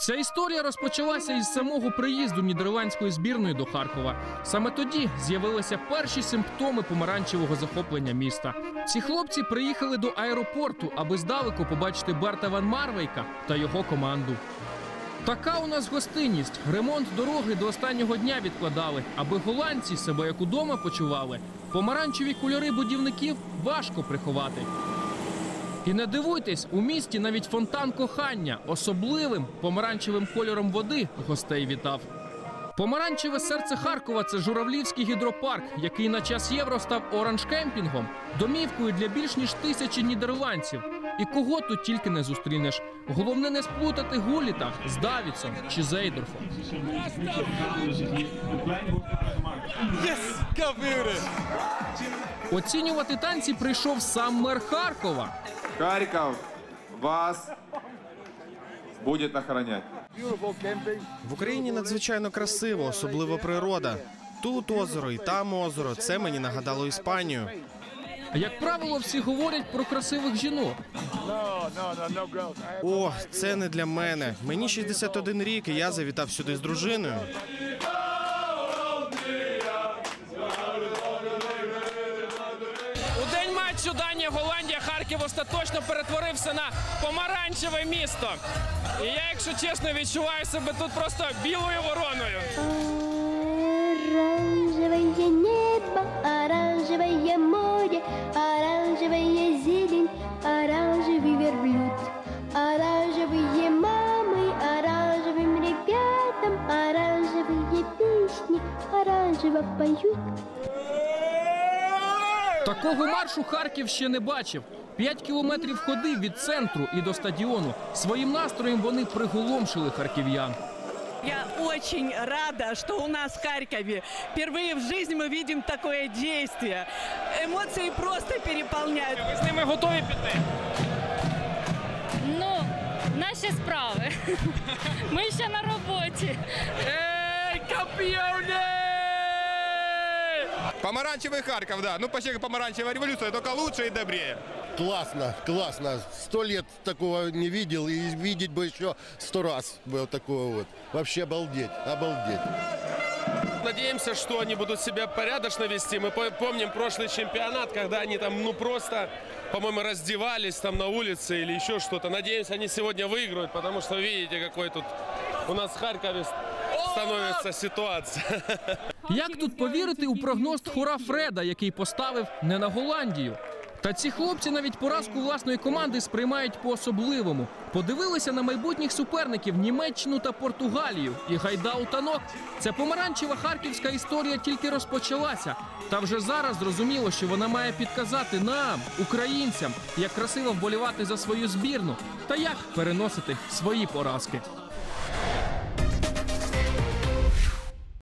Ця історія розпочалася із самого приїзду нідерландської збірної до Харкова. Саме тоді з'явилися перші симптоми помаранчевого захоплення міста. Ці хлопці приїхали до аеропорту, аби здалеку побачити Берта Ван Марвейка та його команду. Така у нас гостинність. Ремонт дороги до останнього дня відкладали, аби голландці себе як удома почували. Помаранчеві кольори будівників важко приховати. І не дивуйтесь, у місті навіть фонтан кохання особливим помаранчевим кольором води гостей вітав. Помаранчеве серце Харкова це журавлівський гідропарк, який на час євро став оранж-кемпінгом, домівкою для більш ніж тисячі нідерландців. І кого тут тільки не зустрінеш. Головне не сплутати Гуліта з Давідсом чи Зейдорфом. Оцінювати танці прийшов сам мер Харкова. Харьков вас будет охранять. В Україні надзвичайно красиво, особливо природа. Тут озеро і там озеро. Це мені нагадало Іспанію. Як правило, всі говорять про красивих жінок. О, це не для мене. Мені 61 рік, і я завітав сюди з дружиною. У день матчу Данія Голландія Харків остаточно перетворився на помаранчеве місто. І я, якщо чесно, відчуваю себе тут просто білою вороною. Оранжевое небо, оранжевое море, оранжевая зелень, оранжевый верблюд, оранжевые мамы, оранжевым ребятам, оранжевые песни, оранжево поют. Такого маршу Харків ще не бачив. П'ять кілометрів ходи від центру і до стадіону. Своїм настроєм вони приголомшили харків'ян. Я очень рада, что у нас в Харькове впервые в жизни мы видим такое действие. Эмоции просто переполняют. Ви з ними готові піти? Ну, наші справи. Ми ще на роботі. Ей, кампіони! Помаранчевый Харьков, да. Ну, почти как помаранчевая революция, только лучше и добрее. Классно, классно. Сто лет такого не видел и видеть бы еще сто раз бы вот такого вот. Вообще обалдеть, обалдеть. Надеемся, что они будут себя порядочно вести. Мы по- помним прошлый чемпионат, когда они там, ну просто, по-моему, раздевались там на улице или еще что-то. Надеемся, они сегодня выиграют, потому что видите, какой тут у нас в Харькове становится ситуация. Як тут повірити у прогноз Тхура Фреда, який поставив не на Голландію? Та ці хлопці навіть поразку власної команди сприймають по-особливому. Подивилися на майбутніх суперників Німеччину та Португалію і гайда у танок. Ця помаранчева харківська історія тільки розпочалася. Та вже зараз зрозуміло, що вона має підказати нам, українцям, як красиво вболівати за свою збірну та як переносити свої поразки.